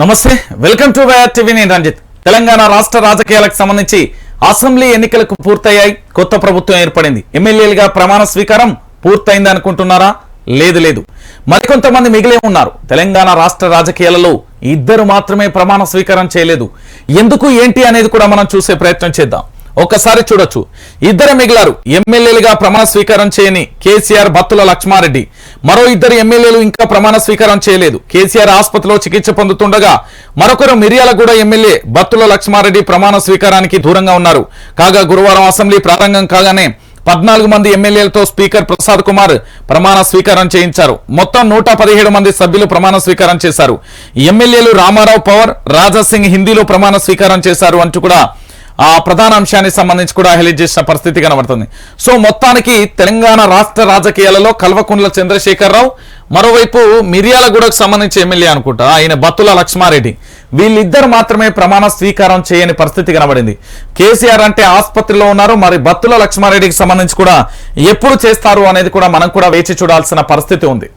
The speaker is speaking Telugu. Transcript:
నమస్తే వెల్కమ్ టు వైఆర్ టీవీ. నేను రంజిత్. తెలంగాణ రాష్ట్ర రాజకీయాలకు సంబంధించి అసెంబ్లీ ఎన్నికలకు పూర్తయ్యాయి. కొత్త ప్రభుత్వం ఏర్పడింది. ఎమ్మెల్యేలుగా ప్రమాణ స్వీకారం పూర్తయింది అనుకుంటున్నారా? లేదు లేదు. మరికొంతమంది మిగిలే ఉన్నారు. తెలంగాణ రాష్ట్ర రాజకీయాలలో ఇద్దరు మాత్రమే ప్రమాణ స్వీకారం చేయలేదు. ఎందుకు ఏంటి అనేది కూడా మనం చూసే ప్రయత్నం చేద్దాం. ఒక్కసారి చూడొచ్చు. ఇద్దరు మిగిలారు. ఎమ్మెల్యేలుగా ప్రమాణ స్వీకారం చేయని కేసీఆర్ బత్తుల లక్ష్మారెడ్డి. మరో ఇద్దరు ఎమ్మెల్యేలు ఇంకా ప్రమాణ స్వీకారం చేయలేదు. కేసీఆర్ ఆసుపత్రిలో చికిత్స పొందుతుండగా మరొకరు మిర్యాలగూడ ఎమ్మెల్యే బత్తుల లక్ష్మారెడ్డి ప్రమాణ స్వీకారానికి దూరంగా ఉన్నారు. కాగా గురువారం అసెంబ్లీ ప్రారంభం కాగానే పద్నాలుగు మంది ఎమ్మెల్యేలతో స్పీకర్ ప్రసాద్ కుమార్ ప్రమాణ స్వీకారం చేయించారు. మొత్తం నూట పదిహేడు మంది సభ్యులు ప్రమాణ స్వీకారం చేశారు. ఎమ్మెల్యేలు రామారావు పవర్ రాజాసింగ్ హిందీలో ప్రమాణ స్వీకారం చేశారు అంటూ కూడా ఆ ప్రధాన అంశానికి సంబంధించి కూడా హైలైట్ చేసిన పరిస్థితి కనబడుతుంది. సో మొత్తానికి తెలంగాణ రాష్ట్ర రాజకీయాలలో కల్వకుండ్ల చంద్రశేఖరరావు మరోవైపు మిర్యాలగూడకు సంబంధించి ఎమ్మెల్యే అనుకుంటా ఆయన బత్తుల లక్ష్మారెడ్డి. వీళ్ళిద్దరు మాత్రమే ప్రమాణ స్వీకారం చేయని పరిస్థితి కనబడింది. కేసీఆర్ అంటే ఆసుపత్రిలో ఉన్నారు మరి బత్తుల లక్ష్మారెడ్డికి సంబంధించి కూడా ఎప్పుడు చేస్తారు అనేది కూడా మనం కూడా వేచి చూడాల్సిన పరిస్థితి ఉంది.